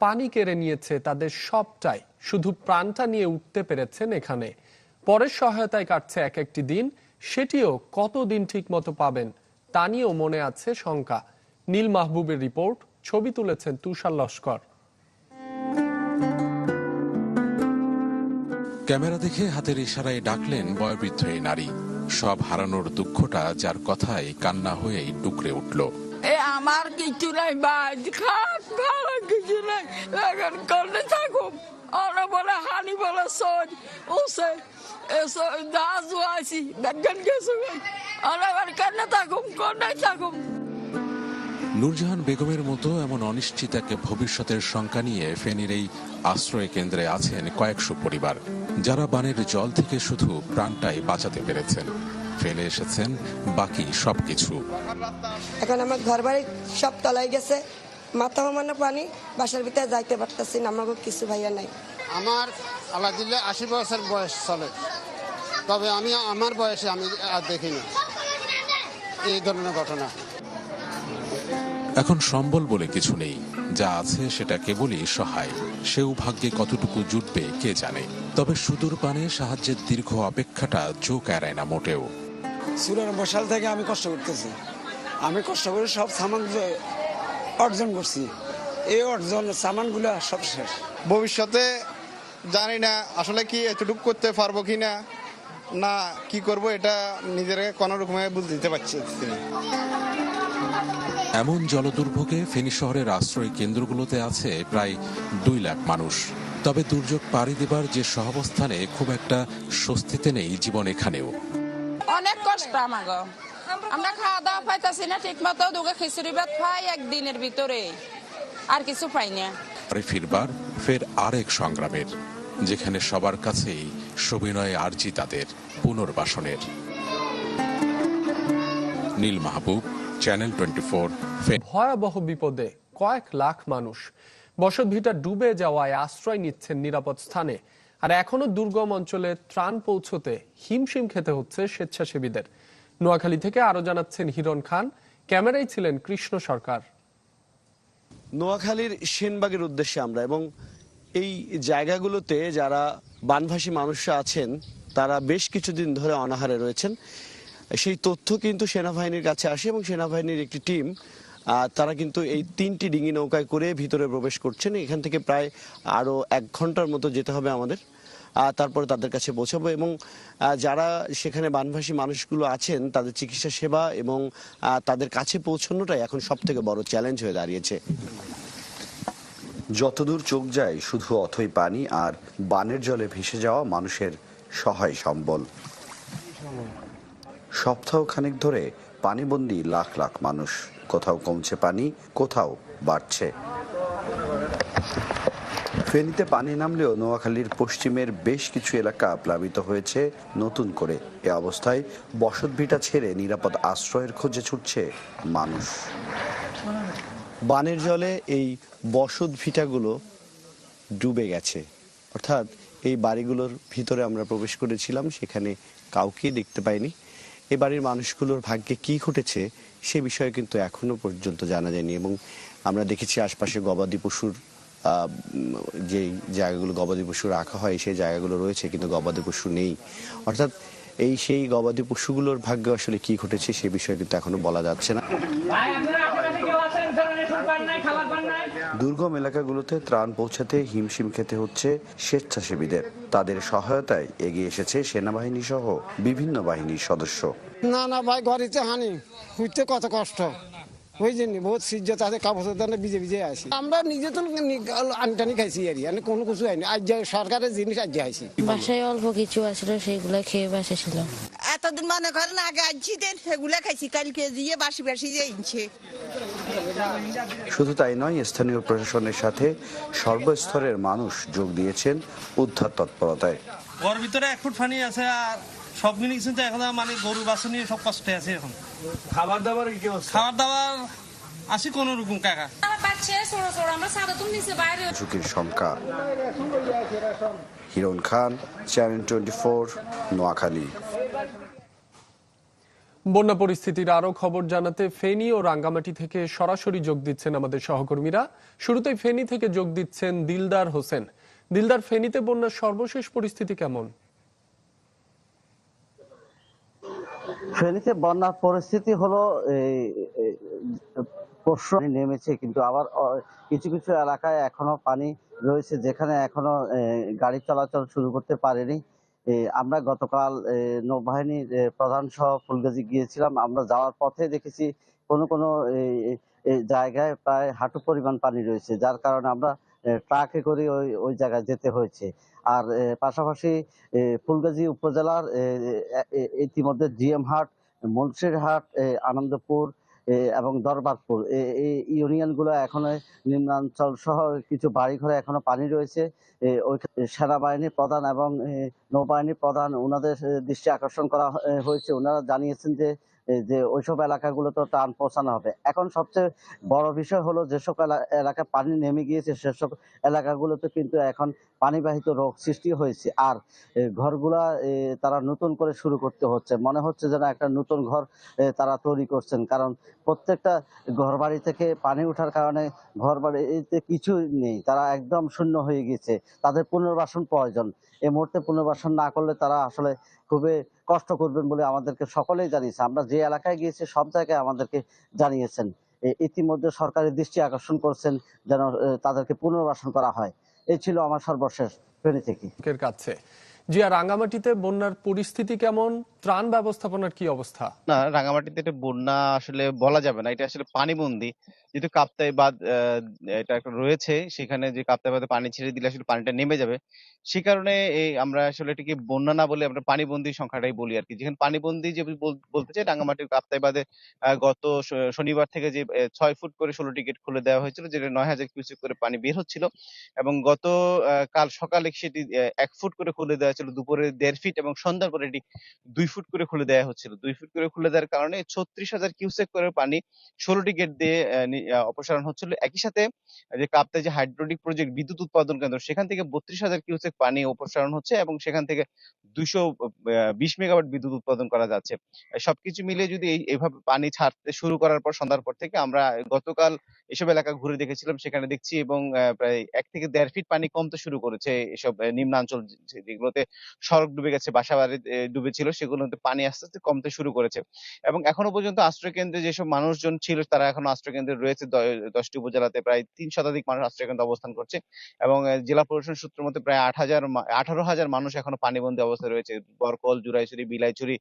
পানি কেড়ে নিয়েছে তাদের সবটাই। শুধু প্রাণটা নিয়ে উঠতে পেরেছেন এখানে। পরের সহায়তায় কাটছে এক একটি দিন। সেটিও কতদিন ঠিক মতো পাবেন তা নিয়েও মনে আছে শঙ্কা। নীল মাহবুবের রিপোর্ট ছবি তুলেছেন তুষার লস্কর। ক্যামেরা দেখে হাতের ইশারায় ডাকলেন বয়োবৃদ্ধ এই নারী। সব হারানোর দুঃখটা যার কথায় কান্না হয়েই টুকরে উঠল। এ আমার কিছু নাই বাজ খাট ভালো এখন করলে থাকুক ওরা বলে হানি বলে সজ ওসে এসো দাস আছি বেগন গেছে ওরা এবার কেন থাকুক কোনটাই থাকুক নূরজাহান বেগমের মতো এমন অনিশ্চিতাকে ভবিষ্যতের শঙ্কা নিয়ে ফেনীর এই আশ্রয় কেন্দ্রে আছেন কয়েকশো পরিবার যারা বানের জল থেকে শুধু প্রাণটাই বাঁচাতে পেরেছেন। ফেলে এসেছেন বাকি সবকিছু। এখন আমার ঘর বাড়ি সব তলায় গেছে। মাথা মানো পানি বাসার ভিতরে যাইতে পারতেছি না আমাকে কিছু ভাইয়া নাই। আমার আল্লাহ দিলে আশি বছর বয়স চলে। তবে আমি আমার বয়সে আমি আর দেখিনি এই ধরনের ঘটনা। এখন সম্বল বলে কিছু নেই। যা আছে সেটা কেবলই সহায়। সেও ভাগ্যে কতটুকু জুটবে কে জানে। তবে সুদূর পানে সাহায্যের দীর্ঘ অপেক্ষাটা চোখ এড়ায় না মোটেও। চুরানব্বই সাল থেকে আমি কষ্ট করতেছি। আমি কষ্ট করে সব সামান অর্জন করছি। এই অর্জন সামানগুলো সব শেষ। ভবিষ্যতে জানি না আসলে কি এতটুকু করতে পারব কি না না কি করব এটা নিজের কোনো রকমে বুঝতে দিতে পারছি এমন জলদুর্ভোগে ফেনী শহরের আশ্রয় কেন্দ্রগুলোতে আছে প্রায় দুই লাখ মানুষ। তবে দুর্যোগ পাড়ি দেবার যে সহাবস্থানে খুব একটা স্বস্তিতে নেই জীবন এখানেও। অনেক কষ্ট আমাগো। আমরা খাওয়া দাওয়া পাইতাছি না ঠিক মতো দুগে খিচুড়ি ভাত পাই একদিনের ভিতরে। আর কিছু পাই না। ফিরবার ফের আরেক সংগ্রামের যেখানে সবার কাছেই সবিনয় আর্জি তাদের পুনর্বাসনের। Neel Mahbub channel twenty four ভয়াবহ বিপদে কয়েক লাখ মানুষ বসতভিটা ডুবে যাওয়ায় আশ্রয় নিচ্ছেন নিরাপদ স্থানে। আর এখনও দুর্গম অঞ্চলে ত্রাণ পৌঁছতে হিমশিম খেতে হচ্ছে স্বেচ্ছাসেবীদের। নোয়াখালী থেকে আরও জানাচ্ছেন হিরণ খান। ক্যামেরায় ছিলেন কৃষ্ণ সরকার। নোয়াখালীর সেনবাগের উদ্দেশ্যে আমরা এবং এই জায়গাগুলোতে যারা বানভাসী মানুষরা আছেন, তারা বেশ কিছুদিন ধরে অনাহারে রয়েছেন। সেই তথ্য কিন্তু সেনাবাহিনীর কাছে আসে এবং সেনাবাহিনীর একটি টিম তারা কিন্তু এই তিনটি ডিঙি নৌকায় করে ভিতরে প্রবেশ করছেন। এখান থেকে প্রায় আরও এক ঘণ্টার মতো যেতে হবে আমাদের। তারপরে তাদের কাছে পৌঁছাবো এবং যারা সেখানে বানভাসী মানুষগুলো আছেন, তাদের চিকিৎসা সেবা এবং তাদের কাছে পৌঁছানোটাই এখন সব থেকে বড় চ্যালেঞ্জ হয়ে দাঁড়িয়েছে। যতদূর চোখ যায়, শুধু অথই পানি আর বানের জলে ভেসে যাওয়া মানুষের সহায় সম্বল। সপ্তাহ খানেক ধরে পানিবন্দী লাখ লাখ মানুষ, কোথাও কমছে পানি, কোথাও বাড়ছে ফেনীতে পানি নামলেও নোয়াখালীর পশ্চিমের বেশ কিছু এলাকা প্লাবিত হয়েছে। নতুন করে এ অবস্থায় বসতভিটা ছেড়ে নিরাপদ আশ্রয়ের খোঁজে ছুটছে মানুষ। বানের জলে এই বসত ভিটাগুলো ডুবে গেছে। অর্থাৎ এই বাড়িগুলোর ভিতরে আমরা প্রবেশ করেছিলাম, সেখানে কাউকে দেখতে পাইনি। এ বাড়ির মানুষগুলোর ভাগ্যে কি ঘটেছে সে বিষয়ে কিন্তু এখনও পর্যন্ত জানা যায়নি এবং আমরা দেখেছি আশপাশে গবাদি পশুর যে জায়গাগুলো গবাদি পশু রাখা হয় সেই জায়গাগুলো রয়েছে কিন্তু গবাদি পশু নেই। অর্থাৎ এই সেই গবাদি পশুগুলোর ভাগ্যে আসলে কি ঘটেছে সে বিষয়ে কিন্তু এখনও বলা যাচ্ছে না। দুর্গম এলাকাগুলোতে ত্রাণ পৌঁছাতে হিমশিম খেতে হচ্ছে স্বেচ্ছাসেবীদের। তাদের সহায়তায় এগিয়ে এসেছে সেনাবাহিনী সহ বিভিন্ন বাহিনীর সদস্য। না না ভাই ঘরেতে হানি। উঠতে কত কষ্ট? ওই জন্য বহুত সিজ্জত আছে কাপড় চোপড় ভিজে ভিজে আসি। আমরা নিজে তো আনটানি খাইছি আর মানে কোনো কিছু হয়নি। আজ যে সরকারের জিনিস আজ আইছি। বাসায় অল্প কিছু আসছিল সেইগুলো খেয়ে বাসে ছিলাম এতদিন মনে করেন আগে আনছি দেন সেগুলো খাইছি কালকে দিয়ে বাসি বাসি যে ইনছে শুধু তাই নয় স্থানীয় প্রশাসনের সাথে সর্বস্তরের মানুষ যোগ দিয়েছেন উদ্ধার তৎপরতায়। ওর ভিতরে এক ফুট পানি আছে আর সব মিলে কিছু এখন মানে গরু বাছুনি সব কষ্টে আছে এখন। খাবার দাবার কি খাবার দাবার আসি কোন রকম কাকা। ঝুঁকির শঙ্কা। Hiran Khan channel twenty four Noakhali. বন্যা পরিস্থিতির আরও খবর জানাতে ফেনী ও রাঙ্গামাটি থেকে সরাসরি যোগ দিচ্ছেন আমাদের সহকর্মীরা। শুরুতেই ফেনী থেকে যোগ দিচ্ছেন দিলদার হোসেন। দিলদার ফেনীতে বন্যার সর্বশেষ পরিস্থিতি কেমন? ফেনীতে বন্যার পরিস্থিতি হলো, এই পরশু নেমেছে, কিন্তু আবার কিছু কিছু এলাকায় এখনও পানি রয়েছে, যেখানে এখনও গাড়ি চলাচল শুরু করতে পারেনি। আমরা গতকাল নৌবাহিনীর প্রধান সহ ফুলগাজী গিয়েছিলাম। আমরা যাওয়ার পথে দেখেছি কোনো কোনো জায়গায় প্রায় হাঁটু পরিমাণ পানি রয়েছে, যার কারণে আমরা ট্রাকে করে ওই ওই জায়গায় যেতে হয়েছে। আর পাশাপাশি ফুলগাজী উপজেলার ইতিমধ্যে জিএম হাট মুন্সিরহাট এ, আনন্দপুর এবং দরবারপুর। এই ইউনিয়নগুলো এখনও নিম্নাঞ্চল সহ কিছু বাড়িঘরে এখনও পানি রয়েছে। ওই সেনাবাহিনীর প্রধান এবং নৌবাহিনীর প্রধান ওনাদের দৃষ্টি আকর্ষণ করা হয়েছে। ওনারা জানিয়েছেন যে যে ওইসব এলাকাগুলো টান পৌঁছানো হবে। এখন সবচেয়ে বড় বিষয় হলো যেসব এলা- এলাকায় পানি নেমে গিয়েছে সেসব এলাকাগুলোতে কিন্তু এখন পানিবাহিত রোগ সৃষ্টি হয়েছে। আর ঘরগুলা তারা নতুন করে শুরু করতে হচ্ছে। মনে হচ্ছে যেন একটা নতুন ঘর তারা তৈরি করছেন। কারণ প্রত্যেকটা ঘর বাড়ি থেকে পানি ওঠার কারণে ঘর বাড়িতে কিছু নেই। তারা একদম শূন্য হয়ে গেছে। তাদের পুনর্বাসন প্রয়োজন। এই মুহূর্তে পুনর্বাসন না করলে তারা আসলে খুবই কষ্ট করবেন বলে আমাদেরকে সকলেই জানিয়েছে। আমরা যে এলাকায় গিয়েছি, সব জায়গায় আমাদেরকে জানিয়েছেন। ইতিমধ্যে সরকারের দৃষ্টি আকর্ষণ করছেন যেন তাদেরকে পুনর্বাসন করা হয়। এই ছিল আমার সর্বশেষ ফেনী থেকে। কাছে। জিয়া, রাঙ্গামাটিতে বন্যার পরিস্থিতি কেমন? ত্রাণ ব্যবস্থাপনার কি অবস্থা? না, রাঙামাটিতে এটা বন্যা আসলে বলা যাবে না। এটা আসলে পানিবন্দী। যেহেতু কাপ্তাই বাঁধ এটা একটা রয়েছে, সেখানে যে কাপ্তাই বাঁধে পানি ছেড়ে দিলে আসলে পানিটা নেমে যাবে। সে কারণে এই আমরা আসলে এটাকে বন্যা না বলে আমরা পানিবন্দী সংখ্যাটাই বলি আর কি যেখানে পানিবন্দী যে বলতে চাই, রাঙামাটির কাপ্তাই বাঁধে গত শনিবার থেকে যে ছয় ফুট করে ষোলো টিকিট খুলে দেওয়া হয়েছিল, যেটা নয় হাজার কিউসেক করে পানি বের হচ্ছিল। এবং গত কাল সকালে সেটি এক ফুট করে খুলে দেওয়া ছিল দুপুরে দেড় ফিট এবং সন্ধ্যার পরে এটি দুই ফুট করে খুলে দেওয়া হচ্ছিল। দুই ফুট করে খুলে দেওয়ার কারণে ছত্রিশ হাজার কিউসেক করে পানি ষোলোটি গেট দিয়ে অপসারণ হচ্ছিল। একই সাথে যে কাপ্তাই যে হাইড্রোলিক প্রজেক্ট বিদ্যুৎ উৎপাদন কেন্দ্র, সেখান থেকে বত্রিশ হাজার কিউসেক পানি অপসারণ হচ্ছে এবং সেখান থেকে দুইশো বিশ মেগাওয়াট বিদ্যুৎ উৎপাদন করা যাচ্ছে। সবকিছু মিলিয়ে যদি এইভাবে পানি ছাড়তে শুরু করার পর সন্ধ্যার পর থেকে আমরা গতকাল এসব এলাকা ঘুরে দেখেছিলাম, সেখানে দেখছি এবং প্রায় এক থেকে দেড় ফিট পানি কমতে শুরু করেছে এসব নিম্নাঞ্চল যেগুলোতে সড়ক ডুবে গেছে বাসা বাড়ি ডুবে ছিল সেগুলোতে পানি আস্তে আস্তে কমতে শুরু করেছে। এবং এখনও পর্যন্ত আশ্রয় কেন্দ্রে যেসব মানুষজন ছিল, তারা এখনও আশ্রয় কেন্দ্রে রয়েছে দশটি উপজেলাতে প্রায় তিন শতাধিক মানুষ আশ্রয় কেন্দ্রে অবস্থান করছে এবং জেলা প্রশাসন সূত্র মতে প্রায় আট হাজার আঠারো হাজার মানুষ এখনও পানিবন্দী অবস্থায় রয়েছে। বরকল, জুরাইছড়ি, বিলাইছড়ি